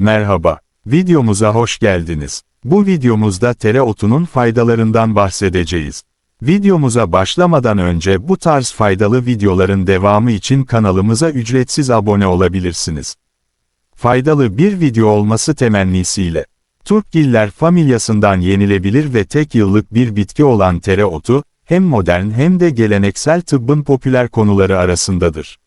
Merhaba, videomuza hoş geldiniz. Bu videomuzda tereotunun faydalarından bahsedeceğiz. Videomuza başlamadan önce bu tarz faydalı videoların devamı için kanalımıza ücretsiz abone olabilirsiniz. Faydalı bir video olması temennisiyle. Turkgiller familyasından yenilebilir ve tek yıllık bir bitki olan tereotu, hem modern hem de geleneksel tıbbın popüler konuları arasındadır.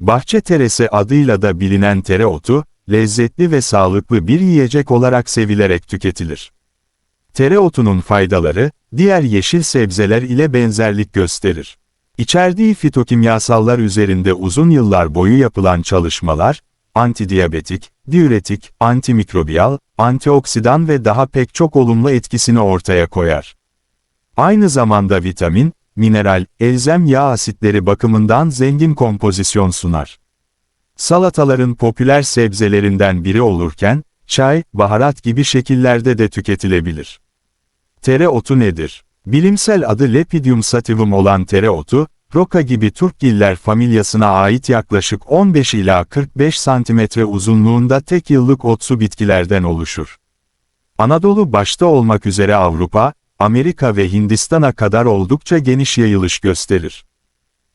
Bahçe teresi adıyla da bilinen tereotu, lezzetli ve sağlıklı bir yiyecek olarak sevilerek tüketilir. Tereotunun faydaları, diğer yeşil sebzeler ile benzerlik gösterir. İçerdiği fitokimyasallar üzerinde uzun yıllar boyu yapılan çalışmalar, antidiyabetik, diüretik, antimikrobiyal, antioksidan ve daha pek çok olumlu etkisini ortaya koyar. Aynı zamanda vitamin, mineral, elzem yağ asitleri bakımından zengin kompozisyon sunar. Salataların popüler sebzelerinden biri olurken, çay, baharat gibi şekillerde de tüketilebilir. Tereotu nedir? Bilimsel adı Lepidium sativum olan tereotu, roka gibi Turkgiller familyasına ait yaklaşık 15 ila 45 santimetre uzunluğunda tek yıllık otsu bitkilerden oluşur. Anadolu başta olmak üzere Avrupa, Amerika ve Hindistan'a kadar oldukça geniş yayılış gösterir.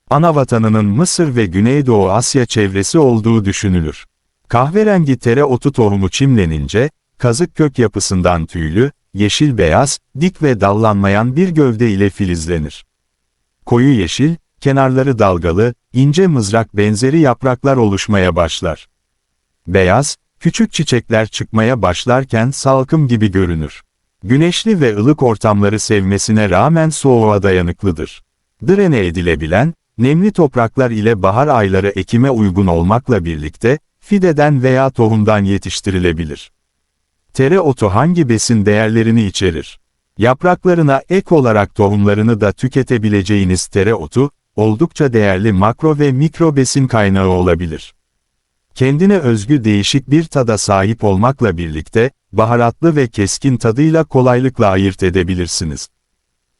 Anavatanının Mısır ve Güneydoğu Asya çevresi olduğu düşünülür. Kahverengi tereotu tohumu çimlenince, kazık kök yapısından tüylü, yeşil beyaz, dik ve dallanmayan bir gövde ile filizlenir. Koyu yeşil, kenarları dalgalı, ince mızrak benzeri yapraklar oluşmaya başlar. Beyaz, küçük çiçekler çıkmaya başlarken salkım gibi görünür. Güneşli ve ılık ortamları sevmesine rağmen soğuğa dayanıklıdır. Drene edilebilen, nemli topraklar ile bahar ayları ekime uygun olmakla birlikte, fideden veya tohumdan yetiştirilebilir. Tereotu hangi besin değerlerini içerir? Yapraklarına ek olarak tohumlarını da tüketebileceğiniz tereotu, oldukça değerli makro ve mikro besin kaynağı olabilir. Kendine özgü değişik bir tada sahip olmakla birlikte, baharatlı ve keskin tadıyla kolaylıkla ayırt edebilirsiniz.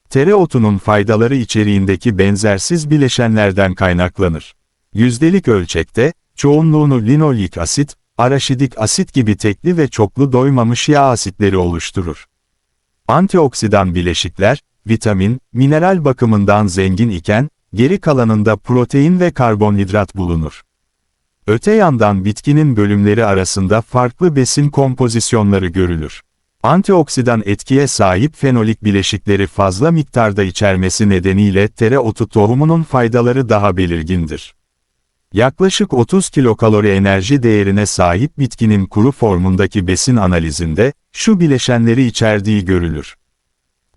Tereotunun faydaları içeriğindeki benzersiz bileşenlerden kaynaklanır. Yüzdelik ölçekte, çoğunluğunu linolik asit, araşidik asit gibi tekli ve çoklu doymamış yağ asitleri oluşturur. Antioksidan bileşikler, vitamin, mineral bakımından zengin iken, geri kalanında protein ve karbonhidrat bulunur. Öte yandan bitkinin bölümleri arasında farklı besin kompozisyonları görülür. Antioksidan etkiye sahip fenolik bileşikleri fazla miktarda içermesi nedeniyle tereotu tohumunun faydaları daha belirgindir. Yaklaşık 30 kilokalori enerji değerine sahip bitkinin kuru formundaki besin analizinde, şu bileşenleri içerdiği görülür.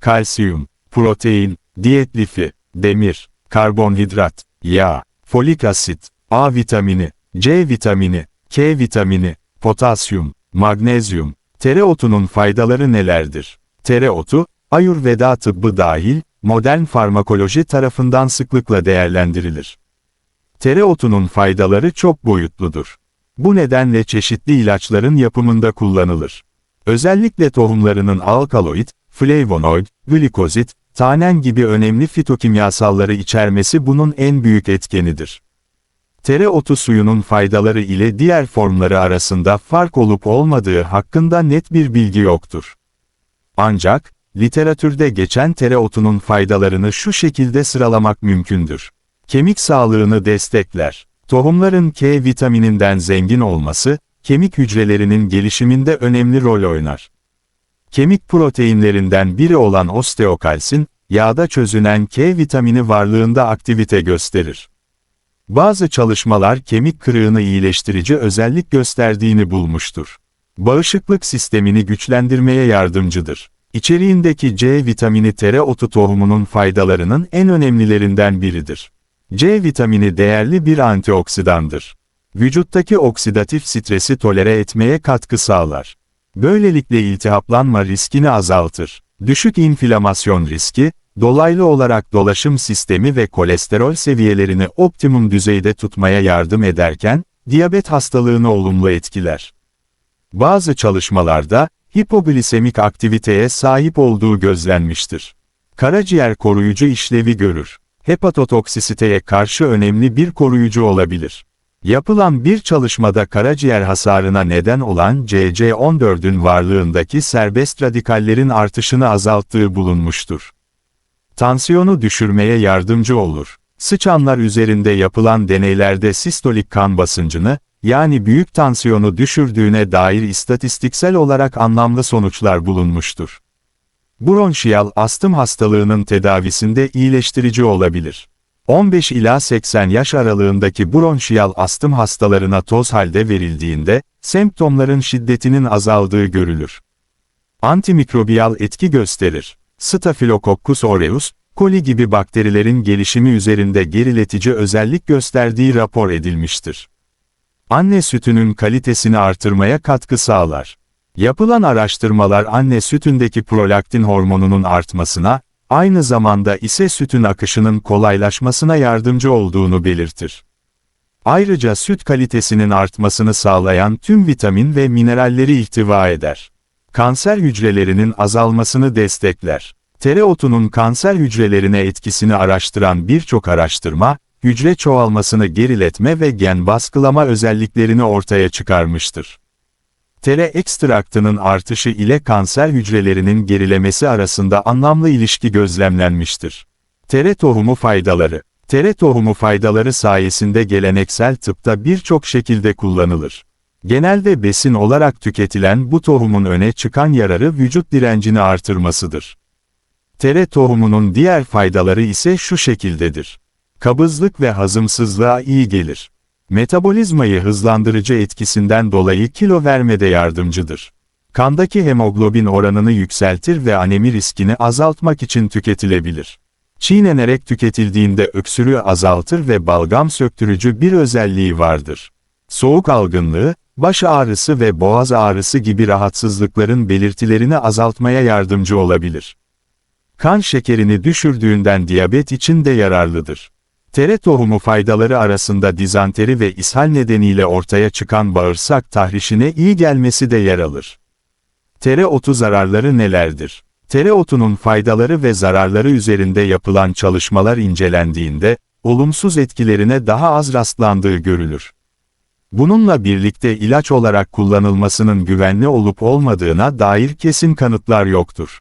Kalsiyum, protein, diyet lifi, demir, karbonhidrat, yağ, folik asit, A vitamini, C vitamini, K vitamini, potasyum, magnezyum, tereotunun faydaları nelerdir? Tereotu, Ayurveda tıbbı dahil, modern farmakoloji tarafından sıklıkla değerlendirilir. Tereotunun faydaları çok boyutludur. Bu nedenle çeşitli ilaçların yapımında kullanılır. Özellikle tohumlarının alkaloid, flavonoid, glikozit, tanen gibi önemli fitokimyasalları içermesi bunun en büyük etkenidir. Tereotu suyunun faydaları ile diğer formları arasında fark olup olmadığı hakkında net bir bilgi yoktur. Ancak, literatürde geçen tereotunun faydalarını şu şekilde sıralamak mümkündür. Kemik sağlığını destekler. Tohumların K vitamininden zengin olması, kemik hücrelerinin gelişiminde önemli rol oynar. Kemik proteinlerinden biri olan osteokalsin, yağda çözünen K vitamini varlığında aktivite gösterir. Bazı çalışmalar kemik kırığını iyileştirici özellik gösterdiğini bulmuştur. Bağışıklık sistemini güçlendirmeye yardımcıdır. İçeriğindeki C vitamini tereotu tohumunun faydalarının en önemlilerinden biridir. C vitamini değerli bir antioksidandır. Vücuttaki oksidatif stresi tolere etmeye katkı sağlar. Böylelikle iltihaplanma riskini azaltır. Düşük inflamasyon riski, dolaylı olarak dolaşım sistemi ve kolesterol seviyelerini optimum düzeyde tutmaya yardım ederken, diyabet hastalığını olumlu etkiler. Bazı çalışmalarda, hipoglisemik aktiviteye sahip olduğu gözlenmiştir. Karaciğer koruyucu işlevi görür. Hepatotoksisiteye karşı önemli bir koruyucu olabilir. Yapılan bir çalışmada karaciğer hasarına neden olan CC14'ün varlığındaki serbest radikallerin artışını azalttığı bulunmuştur. Tansiyonu düşürmeye yardımcı olur. Sıçanlar üzerinde yapılan deneylerde sistolik kan basıncını, yani büyük tansiyonu düşürdüğüne dair istatistiksel olarak anlamlı sonuçlar bulunmuştur. Bronşiyal astım hastalığının tedavisinde iyileştirici olabilir. 15 ila 80 yaş aralığındaki bronşiyal astım hastalarına toz halde verildiğinde, semptomların şiddetinin azaldığı görülür. Antimikrobiyal etki gösterir. Staphylococcus aureus, koli gibi bakterilerin gelişimi üzerinde geriletici özellik gösterdiği rapor edilmiştir. Anne sütünün kalitesini artırmaya katkı sağlar. Yapılan araştırmalar anne sütündeki prolaktin hormonunun artmasına, aynı zamanda ise sütün akışının kolaylaşmasına yardımcı olduğunu belirtir. Ayrıca süt kalitesinin artmasını sağlayan tüm vitamin ve mineralleri ihtiva eder. Kanser hücrelerinin azalmasını destekler. Tereotunun kanser hücrelerine etkisini araştıran birçok araştırma, hücre çoğalmasını geriletme ve gen baskılama özelliklerini ortaya çıkarmıştır. Tere ekstraktının artışı ile kanser hücrelerinin gerilemesi arasında anlamlı ilişki gözlemlenmiştir. Tere tohumu faydaları Tere tohumu faydaları sayesinde geleneksel tıpta birçok şekilde kullanılır. Genelde besin olarak tüketilen bu tohumun öne çıkan yararı vücut direncini artırmasıdır. Tere tohumunun diğer faydaları ise şu şekildedir. Kabızlık ve hazımsızlığa iyi gelir. Metabolizmayı hızlandırıcı etkisinden dolayı kilo vermede yardımcıdır. Kandaki hemoglobin oranını yükseltir ve anemi riskini azaltmak için tüketilebilir. Çiğnenerek tüketildiğinde öksürüğü azaltır ve balgam söktürücü bir özelliği vardır. Soğuk algınlığı, baş ağrısı ve boğaz ağrısı gibi rahatsızlıkların belirtilerini azaltmaya yardımcı olabilir. Kan şekerini düşürdüğünden diyabet için de yararlıdır. Tere tohumu faydaları arasında dizanteri ve ishal nedeniyle ortaya çıkan bağırsak tahrişine iyi gelmesi de yer alır. Tere otu zararları nelerdir? Tere otunun faydaları ve zararları üzerinde yapılan çalışmalar incelendiğinde, olumsuz etkilerine daha az rastlandığı görülür. Bununla birlikte ilaç olarak kullanılmasının güvenli olup olmadığına dair kesin kanıtlar yoktur.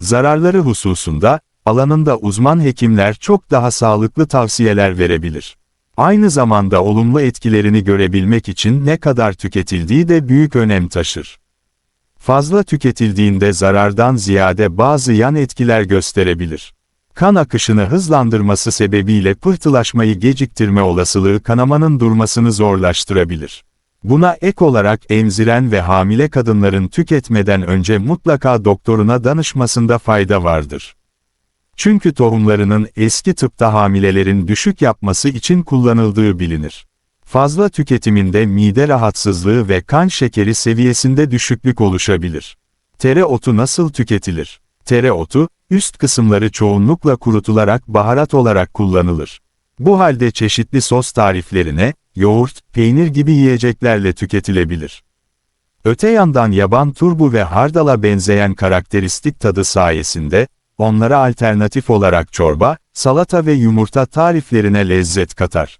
Zararları hususunda, alanında uzman hekimler çok daha sağlıklı tavsiyeler verebilir. Aynı zamanda olumlu etkilerini görebilmek için ne kadar tüketildiği de büyük önem taşır. Fazla tüketildiğinde zarardan ziyade bazı yan etkiler gösterebilir. Kan akışını hızlandırması sebebiyle pıhtılaşmayı geciktirme olasılığı kanamanın durmasını zorlaştırabilir. Buna ek olarak emziren ve hamile kadınların tüketmeden önce mutlaka doktoruna danışmasında fayda vardır. Çünkü tohumlarının eski tıpta hamilelerin düşük yapması için kullanıldığı bilinir. Fazla tüketiminde mide rahatsızlığı ve kan şekeri seviyesinde düşüklük oluşabilir. Tereotu nasıl tüketilir? Tereotu, üst kısımları çoğunlukla kurutularak baharat olarak kullanılır. Bu halde çeşitli sos tariflerine, yoğurt, peynir gibi yiyeceklerle tüketilebilir. Öte yandan yaban turbu ve hardala benzeyen karakteristik tadı sayesinde, onlara alternatif olarak çorba, salata ve yumurta tariflerine lezzet katar.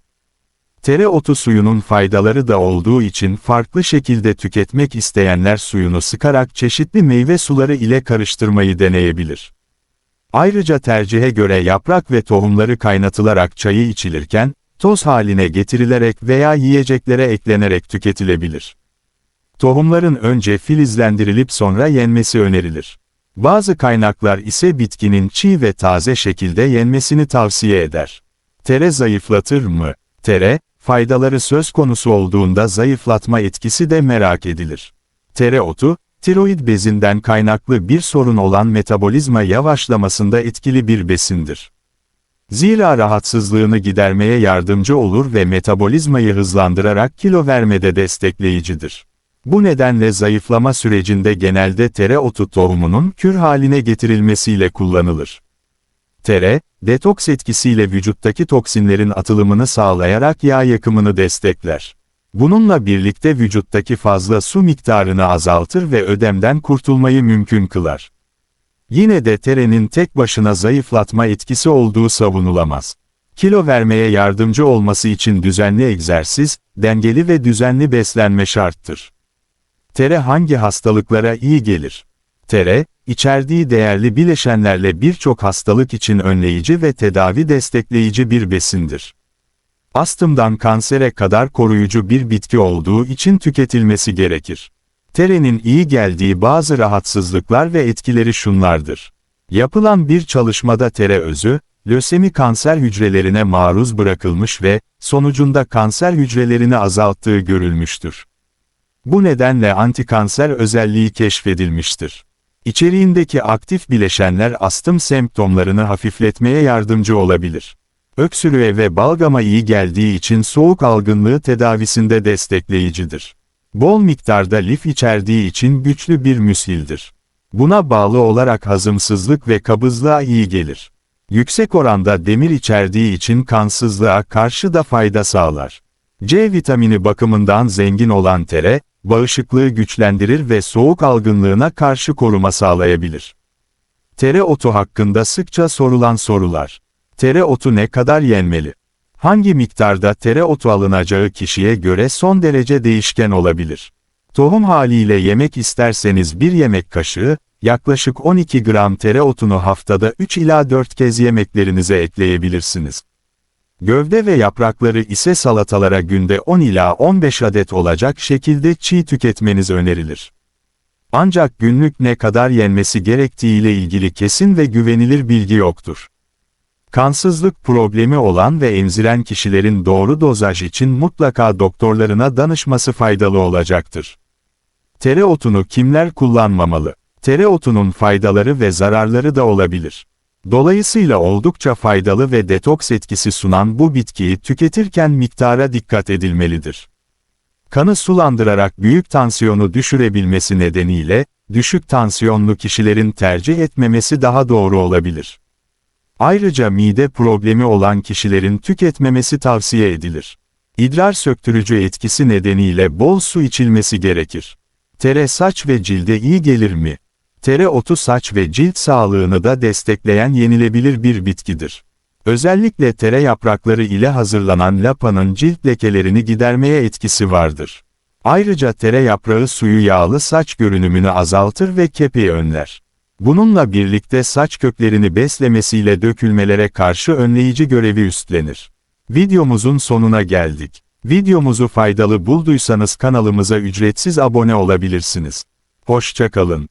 Tereotu suyunun faydaları da olduğu için farklı şekilde tüketmek isteyenler suyunu sıkarak çeşitli meyve suları ile karıştırmayı deneyebilir. Ayrıca tercihe göre yaprak ve tohumları kaynatılarak çayı içilirken, toz haline getirilerek veya yiyeceklere eklenerek tüketilebilir. Tohumların önce filizlendirilip sonra yenmesi önerilir. Bazı kaynaklar ise bitkinin çiğ ve taze şekilde yenmesini tavsiye eder. Tere zayıflatır mı? Tere, faydaları söz konusu olduğunda zayıflatma etkisi de merak edilir. Tereotu, tiroid bezinden kaynaklı bir sorun olan metabolizma yavaşlamasında etkili bir besindir. Zira rahatsızlığını gidermeye yardımcı olur ve metabolizmayı hızlandırarak kilo vermede destekleyicidir. Bu nedenle zayıflama sürecinde genelde tereotu tohumunun kür haline getirilmesiyle kullanılır. Tere, detoks etkisiyle vücuttaki toksinlerin atılımını sağlayarak yağ yakımını destekler. Bununla birlikte vücuttaki fazla su miktarını azaltır ve ödemden kurtulmayı mümkün kılar. Yine de terenin tek başına zayıflatma etkisi olduğu savunulamaz. Kilo vermeye yardımcı olması için düzenli egzersiz, dengeli ve düzenli beslenme şarttır. Tere hangi hastalıklara iyi gelir? Tere, içerdiği değerli bileşenlerle birçok hastalık için önleyici ve tedavi destekleyici bir besindir. Astımdan kansere kadar koruyucu bir bitki olduğu için tüketilmesi gerekir. Terenin iyi geldiği bazı rahatsızlıklar ve etkileri şunlardır. Yapılan bir çalışmada tere özü, lösemi kanser hücrelerine maruz bırakılmış ve, sonucunda kanser hücrelerini azalttığı görülmüştür. Bu nedenle antikanser özelliği keşfedilmiştir. İçeriğindeki aktif bileşenler astım semptomlarını hafifletmeye yardımcı olabilir. Öksürüğe ve balgama iyi geldiği için soğuk algınlığı tedavisinde destekleyicidir. Bol miktarda lif içerdiği için güçlü bir müshildir. Buna bağlı olarak hazımsızlık ve kabızlığa iyi gelir. Yüksek oranda demir içerdiği için kansızlığa karşı da fayda sağlar. C vitamini bakımından zengin olan tere, bağışıklığı güçlendirir ve soğuk algınlığına karşı koruma sağlayabilir. Tereotu hakkında sıkça sorulan sorular. Tereotu ne kadar yenmeli? Hangi miktarda tereotu alınacağı kişiye göre son derece değişken olabilir. Tohum haliyle yemek isterseniz bir yemek kaşığı, yaklaşık 12 gram tereotunu haftada 3 ila 4 kez yemeklerinize ekleyebilirsiniz. Gövde ve yaprakları ise salatalara günde 10 ila 15 adet olacak şekilde çiğ tüketmeniz önerilir. Ancak günlük ne kadar yenmesi gerektiği ile ilgili kesin ve güvenilir bilgi yoktur. Kansızlık problemi olan ve emziren kişilerin doğru dozaj için mutlaka doktorlarına danışması faydalı olacaktır. Tereotunu kimler kullanmamalı? Tereotunun faydaları ve zararları da olabilir. Dolayısıyla oldukça faydalı ve detoks etkisi sunan bu bitkiyi tüketirken miktara dikkat edilmelidir. Kanı sulandırarak büyük tansiyonu düşürebilmesi nedeniyle, düşük tansiyonlu kişilerin tercih etmemesi daha doğru olabilir. Ayrıca mide problemi olan kişilerin tüketmemesi tavsiye edilir. İdrar söktürücü etkisi nedeniyle bol su içilmesi gerekir. Tere saç ve cilde iyi gelir mi? Tereotu saç ve cilt sağlığını da destekleyen yenilebilir bir bitkidir. Özellikle tere yaprakları ile hazırlanan lapanın cilt lekelerini gidermeye etkisi vardır. Ayrıca tere yaprağı suyu yağlı saç görünümünü azaltır ve kepeği önler. Bununla birlikte saç köklerini beslemesiyle dökülmelere karşı önleyici görevi üstlenir. Videomuzun sonuna geldik. Videomuzu faydalı bulduysanız kanalımıza ücretsiz abone olabilirsiniz. Hoşçakalın.